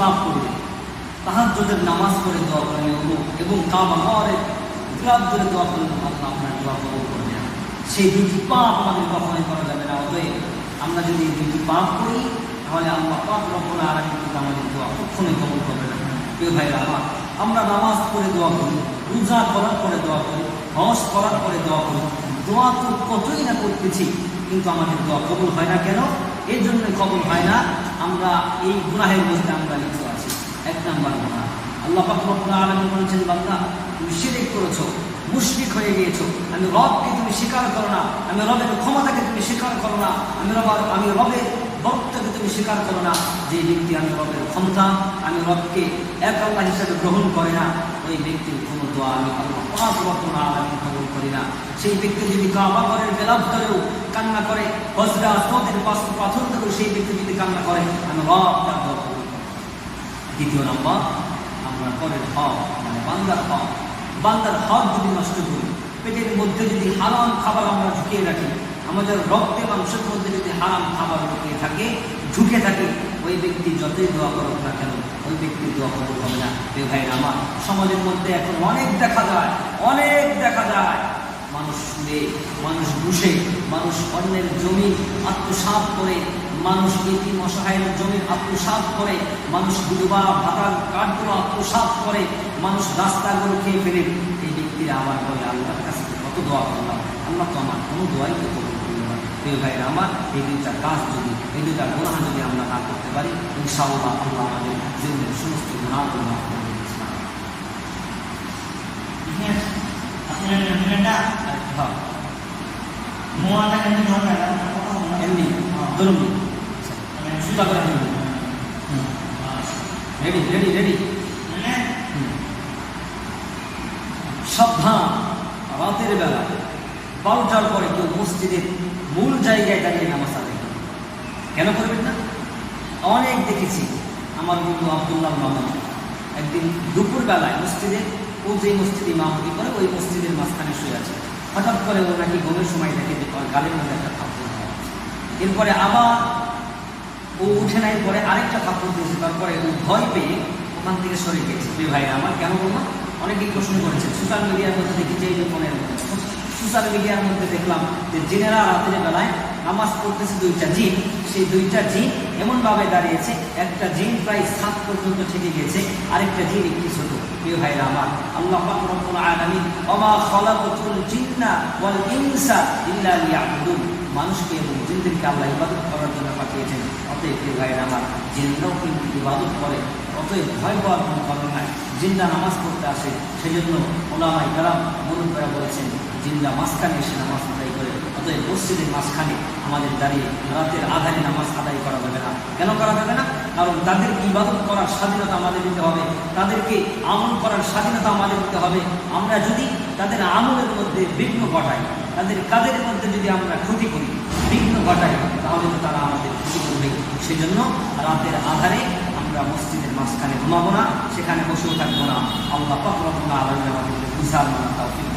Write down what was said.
পাপ করবে। তাহাজ্জুদের নামাজ পড়ে দোয়া করেন এবং কাবা ঘরে গ্লাব ধরে দোয়া করেন আল্লাহ আপনার দোয়া কবল করবে সেই দুটি পাপ আমাদের কখনোই করা যাবে না, অতএব আমরা যদি এই দুটি পাপ করি, তাহলে আল্লাহ পাপ রব্বুল আলামিন কিন্তু আমাদের দোয়া কখনোই কবল করবে না। প্রিয় ভাইরা আমার, আমরা নামাজ পড়ে দোয়া করি, রোজা করার পরে দোয়া করি হস করার পরে দোয়া করি, দোয়া তো কতই না করতেছি, কিন্তু আমাদের দোয়া কবুল হয় না কেন? এই জন্য খবর হয় না। আমরা এই গুনাহের মধ্যে আমরা লিপ্ত আছি। এক নাম্বার গুণা আল্লাহ পাক আলমী বলেছেন, বান্দা, তুমি শিরিক করেছ, মুশরিক হয়ে গিয়েছ। আমি রবকে তুমি স্বীকার করো না। আমি রবের ক্ষমতাকে তুমি স্বীকার করো না। আমি রব আমি রবের বক্তকে তুমি স্বীকার করো না যে ব্যক্তি আমি রবের ক্ষমতা, আমি রবকে এক আল্লাহ হিসাবে গ্রহণ করে না, ওই ব্যক্তির কোনো দোয়া আমি পাঁচ রকম কবুল করি না সেই ব্যক্তি যদি কাবা ঘরের বেলাপ করেও কান্না করে, হজরা আসদের পাথর ধরেও সেই ব্যক্তি যদি কান্না করে, আমি রব তার করি। দ্বিতীয় নম্বর, আমরা পরের হক মানে বান্দার হক বান্দার হক যদি নষ্ট করি, পেটের মধ্যে যদি হারাম খাবার আমরা ঢুকিয়ে রাখি আমাদের রক্তে মাংসের মধ্যে যদি হারাম খাবার ঢুকিয়ে থাকে ঢুকে থাকে, ওই ব্যক্তি যতই দোয়া করুক না কেন, ওই ব্যক্তির দোয়া কবুল হবে না। এ ভাই আমার সমাজের মধ্যে এখন অনেক দেখা যায়, অনেক দেখা যায়। মানুষ শুয়ে, মানুষ বসে, মানুষ অন্যের জমি আত্মসাৎ করে, মানুষ এটি মশাহায়ের জমির আত্মসাৎ করে, মানুষ বিধবা ভাতার কাঠগুলো আত্মসাৎ করে, মানুষ রাস্তাগুলো খেয়ে ফেলে। এই ব্যক্তিরা আমার বলে, আল্লাহর কাছে কত দোয়া করলাম? আল্লাহ তো আমার কোনো দোয়াই তো প্রিয় ভাইরা আমার এই দুইটা কাজ যদি এই দুইটা গুণাহ যদি আমরা না করতে পারি ইনশাআল্লাহ আল্লাহ আমাদের জীবনের সমস্ত গুণাগুলো মাফ করে দিয়েছে আপনার হ্যাঁ। এমনি ধরুন সুতা করে রেডি রেডি রেডি। মানে? সাবধান। রাতের বেলা। বারোটার পরে কেউ মসজিদের মূল জায়গায় দাঁড়িয়ে নামাজ আদায় করবে। কেন করবেন না? অনেক দেখেছি আমার বন্ধু আবদুল্লাহ মামুন। একদিন দুপুরবেলায় মসজিদে, ও যে মসজিদে ইমামতি করে ওই মসজিদের মাঝখানে শুয়ে আছে। হঠাৎ করে ও নাকি ঘুমের সময় দেখে যে ওর গালের মধ্যে একটা থাপ্পড় এরপরে আবার ও উঠে নাই, পরে আরেকটা থাপ্পড় দিয়েছে। তারপরে ও ভয় পেয়ে ওখান থেকে সরে গেছে। ভাই আমার কেন বলব অনেকেই প্রশ্ন করেছে। সোশ্যাল মিডিয়ার মধ্যে দেখি যে এই যে সোশ্যাল মিডিয়ার মধ্যে দেখলাম যে জিনেরা রাতের বেলায় নামাজ পড়তেছে দুইটা জিন, সেই দুইটা জিন এমনভাবে দাঁড়িয়েছে, একটা জিন প্রায় সাত পর্যন্ত থেকে গেছে আরেকটা জিন একটি ছোট। প্রিয় ভাইরা আমার, আল্লাহ রব্বুল আলামিন, ওমা খলাকাতুল জিন্না ইনসা ইল্লা মানুষকে এবং জিনদেরকে আল্লাহ ইবাদত করার জন্য পাঠিয়েছেন। অতএব প্রিয় ভাইরা আমার, জিনরাও কিন্তু ইবাদত করে, অতএব ভয় পাওয়ার কোনো কারণ নাই। জিন্দা নামাজ পড়তে আসে সেই জন্য ওলামাই কালাম মরুন করে বলেছেন জিন্দা মাঝখানে এসে নামাজ আদায় করে, অতএব মসজিদের মাঝখানে আমাদের দাঁড়িয়ে রাতের আধারে নামাজ আদায় করা যাবে না। কেন করা যাবে না? কারণ তাদেরকে ইবাদত করার স্বাধীনতা আমাদের দিতে হবে। তাদেরকে আমল করার স্বাধীনতা আমাদের দিতে হবে। আমরা যদি তাদের আমলের মধ্যে বিঘ্ন ঘটাই তাদের কাদের মধ্যে যদি আমরা ক্ষতি করি, বিঘ্ন ঘটাই তাহলে তো তারা আমাদের ক্ষতি করবে সেজন্য রাতের আধারে আমরা মসজিদের মাঝখানে ঘুমাবো না, সেখানে বসেও থাকব না। আল্লাহ কখনো রব্বুল আমাদের বিশাল মানা তৌফিক